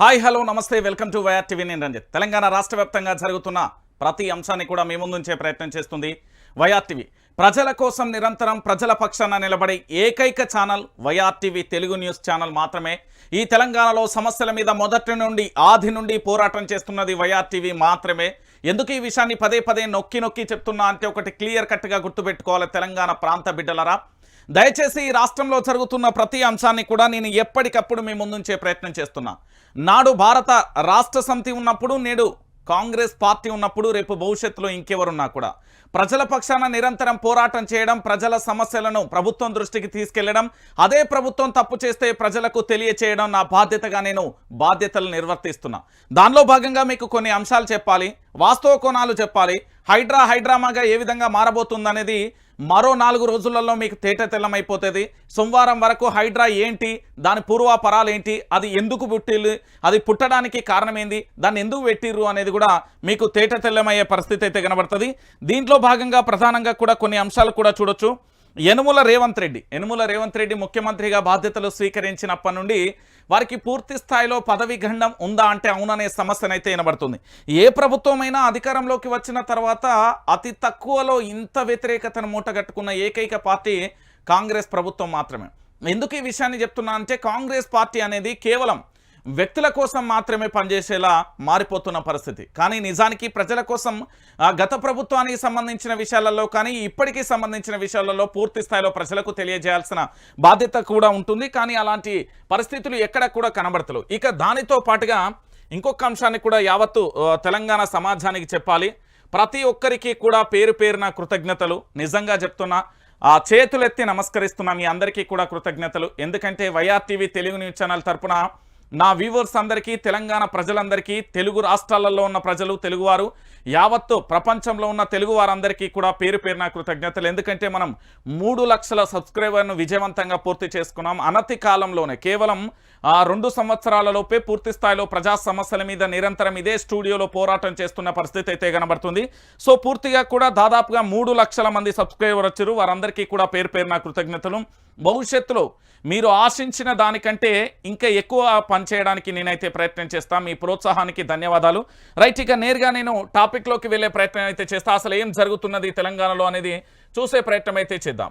Hi hello నమస్తే welcome to YR TV. నేను రంజిత్. తెలంగాణ రాష్ట్ర వ్యాప్తంగా జరుగుతున్న ప్రతి అంశాన్ని కూడా మీ ముందుంచే ప్రయత్నం చేస్తుంది వైఆర్ టీవీ. ప్రజల కోసం నిరంతరం ప్రజల పక్షాన నిలబడే ఏకైక channel YR TV Telugu news channel మాత్రమే. ఈ తెలంగాణలో సమస్యల మీద మొదటి నుండి ఆది నుండి పోరాటం చేస్తున్నది వైఆర్ టీవీ మాత్రమే. ఎందుకు ఈ విషయాన్ని పదే పదే నొక్కి నొక్కి చెప్తున్నా అంటే ఒకటి క్లియర్ కట్గా గుర్తుపెట్టుకోవాలి తెలంగాణ ప్రాంత బిడ్డలరా. దయచేసి ఈ రాష్ట్రంలో జరుగుతున్న ప్రతి అంశాన్ని కూడా నేను ఎప్పటికప్పుడు మీ ముందుంచే ప్రయత్నం చేస్తున్నా. నాడు భారత రాష్ట్ర సమితి ఉన్నప్పుడు నేడు కాంగ్రెస్ పార్టీ ఉన్నప్పుడు రేపు భవిష్యత్తులో ఇంకెవరున్నా కూడా. ప్రజల పక్షాన నిరంతరం పోరాటం చేయడం ప్రజల సమస్యలను ప్రభుత్వం దృష్టికి తీసుకెళ్ళడం అదే ప్రభుత్వం తప్పు చేస్తే ప్రజలకు తెలియచేయడం నా బాధ్యతగా నేను బాధ్యతలు నిర్వర్తిస్తున్నా. దానిలో భాగంగా మీకు కొన్ని అంశాలు చెప్పాలి వాస్తవ కోణాలు చెప్పాలి. హైడ్రా హైడ్రామాగా ఏ విధంగా మారబోతుందనేది మరో నాలుగు రోజులలో మీకు తేట తెల్లమైపోతుంది. సోమవారం వరకు హైడ్రా ఏంటి? దాని పూర్వాపరాలు ఏంటి? అది ఎందుకు పుట్టిల్లు? అది పుట్టడానికి కారణం ఏంది దాన్ని ఎందుకు పెట్టిర్రు అనేది కూడా మీకు తేట తెల్లమయ్యే పరిస్థితి అయితే కనబడుతుంది. దీంట్లో భాగంగా ప్రధానంగా కూడా కొన్ని అంశాలు కూడా చూడొచ్చు. యనుముల రేవంత్ రెడ్డి. యనుముల రేవంత్ రెడ్డి ముఖ్యమంత్రిగా బాధ్యతలు స్వీకరించినప్పటి నుండి వారికి పూర్తి స్థాయిలో పదవి గండం ఉందా అంటే అవుననే సమస్యనైతే వినబడుతుంది. ఏ ప్రభుత్వమైనా అధికారంలోకి వచ్చిన తర్వాత అతి తక్కువలో ఇంత వ్యతిరేకతను మూటగట్టుకున్న ఏకైక పార్టీ కాంగ్రెస్ ప్రభుత్వం మాత్రమే. ఎందుకు ఈ విషయాన్ని చెప్తున్నా అంటే కాంగ్రెస్ పార్టీ అనేది కేవలం వ్యక్తుల కోసం మాత్రమే పనిచేసేలా మారిపోతున్న పరిస్థితి. కానీ నిజానికి ప్రజల కోసం గత ప్రభుత్వానికి సంబంధించిన విషయాలలో కానీ ఇప్పటికీ సంబంధించిన విషయాలలో పూర్తి స్థాయిలో ప్రజలకు తెలియజేయాల్సిన బాధ్యత కూడా ఉంటుంది. కానీ అలాంటి పరిస్థితులు ఎక్కడ కూడా కనబడతలు ఇక దానితో పాటుగా ఇంకొక అంశాన్ని కూడా యావత్తు తెలంగాణ సమాజానికి చెప్పాలి. ప్రతి ఒక్కరికి కూడా పేరు పేరున కృతజ్ఞతలు. నిజంగా చెప్తున్నా ఆ చేతులెత్తి నమస్కరిస్తున్నా మీ అందరికీ కూడా కృతజ్ఞతలు. ఎందుకంటే వైఆర్టీవీ తెలుగు న్యూస్ ఛానల్ తరపున నా వ్యూవర్స్ అందరికీ తెలంగాణ ప్రజలందరికీ తెలుగు రాష్ట్రాలలో ఉన్న ప్రజలు తెలుగువారు యావత్తు ప్రపంచంలో ఉన్న తెలుగు వారందరికీ కూడా పేరు పేరున కృతజ్ఞతలు. ఎందుకంటే మనం మూడు లక్షల సబ్స్క్రైబర్ను విజయవంతంగా పూర్తి చేసుకున్నాం. అనతి కాలంలోనే కేవలం రెండు సంవత్సరాలలోపే పూర్తి స్థాయిలో ప్రజా సమస్యల మీద నిరంతరం ఇదే స్టూడియోలో పోరాటం చేస్తున్న పరిస్థితి అయితే కనబడుతుంది. సో పూర్తిగా కూడా దాదాపుగా మూడు లక్షల మంది సబ్స్క్రైబర్ వచ్చారు. వారందరికీ కూడా పేరు పేరున కృతజ్ఞతలు. భవిష్యత్తులో మీరు ఆశించిన దానికంటే ఇంకా ఎక్కువ పనిచేయడానికి నేనైతే ప్రయత్నం చేస్తాను మీ ప్రోత్సాహానికి ధన్యవాదాలు. రైట్ ఇక నేరుగా నేను టాపిక్లోకి వెళ్ళే ప్రయత్నం అయితే చేస్తా. అసలు ఏం జరుగుతున్నది తెలంగాణలో అనేది చూసే ప్రయత్నం అయితే చేద్దాం.